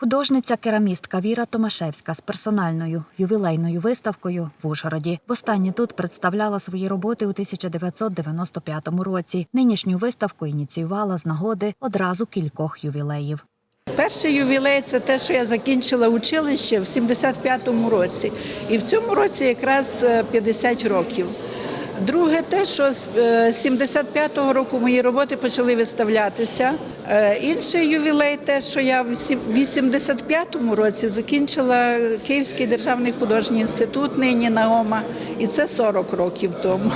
Художниця керамістка Віра Томашевська з персональною ювілейною виставкою в Ужгороді. Востаннє тут представляла свої роботи у 1995 році. Нинішню виставку ініціювала з нагоди одразу кількох ювілеїв. Перший ювілей це те, що я закінчила училище в 75-му році. І в цьому році якраз е, 50 років. Друге, те, що з е, 75-го року мої роботи почали виставлятися. Е, Інший ювілей, те, що я в 85-му році закінчила Київський державний художній інститут, нині НАОМА, і це 40 років тому.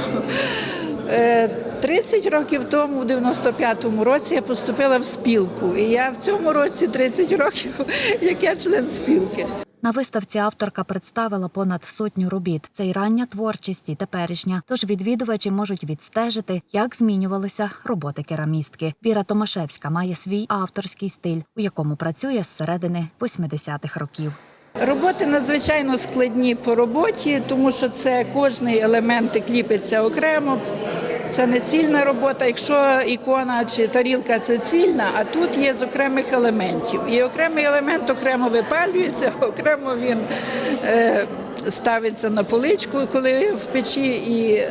Е, 30 років тому, в 95-му році, я поступила в спілку. І я в цьому році 30 років, як я член спілки. На виставці авторка представила понад сотню робіт. Це й рання творчість, і теперішня. Тож відвідувачі можуть відстежити, як змінювалися роботи керамістки. Віра Томашевська має свій авторський стиль, у якому працює з середини 80-х років. Роботи надзвичайно складні по роботі, тому що це кожний елемент кліпиться окремо. Це не цільна робота. Якщо ікона чи тарілка це цільна, а тут є з окремих елементів. І окремий елемент окремо випалюється, окремо він е, ставиться на поличку, коли в печі. І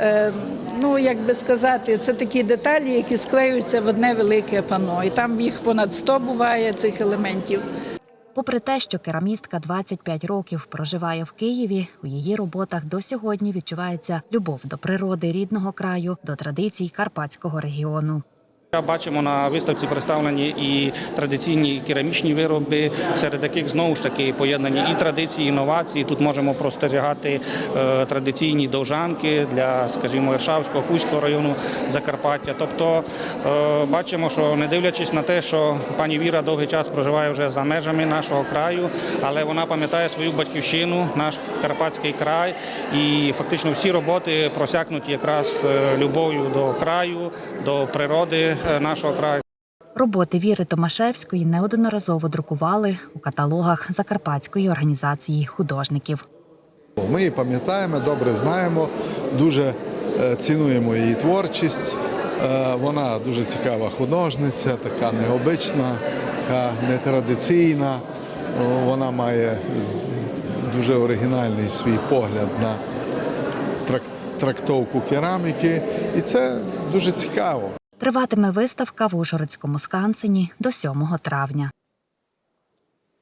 е, ну як би сказати, це такі деталі, які склеюються в одне велике пано. І там їх понад 100 буває цих елементів. Попри те, що керамістка 25 років проживає в Києві, у її роботах до сьогодні відчувається любов до природи рідного краю, до традицій карпатського регіону. Бачимо на виставці представлені і традиційні керамічні вироби, серед яких знову ж таки поєднані і традиції, і інновації. Тут можемо простежувати е, традиційні довжанки для, скажімо, Іршавського, Хуського району Закарпаття. Тобто е, бачимо, що не дивлячись на те, що пані Віра довгий час проживає вже за межами нашого краю, але вона пам'ятає свою батьківщину, наш карпатський край, і фактично всі роботи просякнуті якраз е, любов'ю до краю, до природи нашого краю. Роботи Віри Томашевської неодноразово друкували у каталогах Закарпатської організації художників. Ми її пам'ятаємо, добре знаємо, дуже е, цінуємо її творчість. Е, Вона дуже цікава художниця, така необична, така нетрадиційна. Вона має дуже оригінальний свій погляд на трактовку кераміки, і це дуже цікаво. Триватиме виставка в Ужгородському скансені до 7 травня.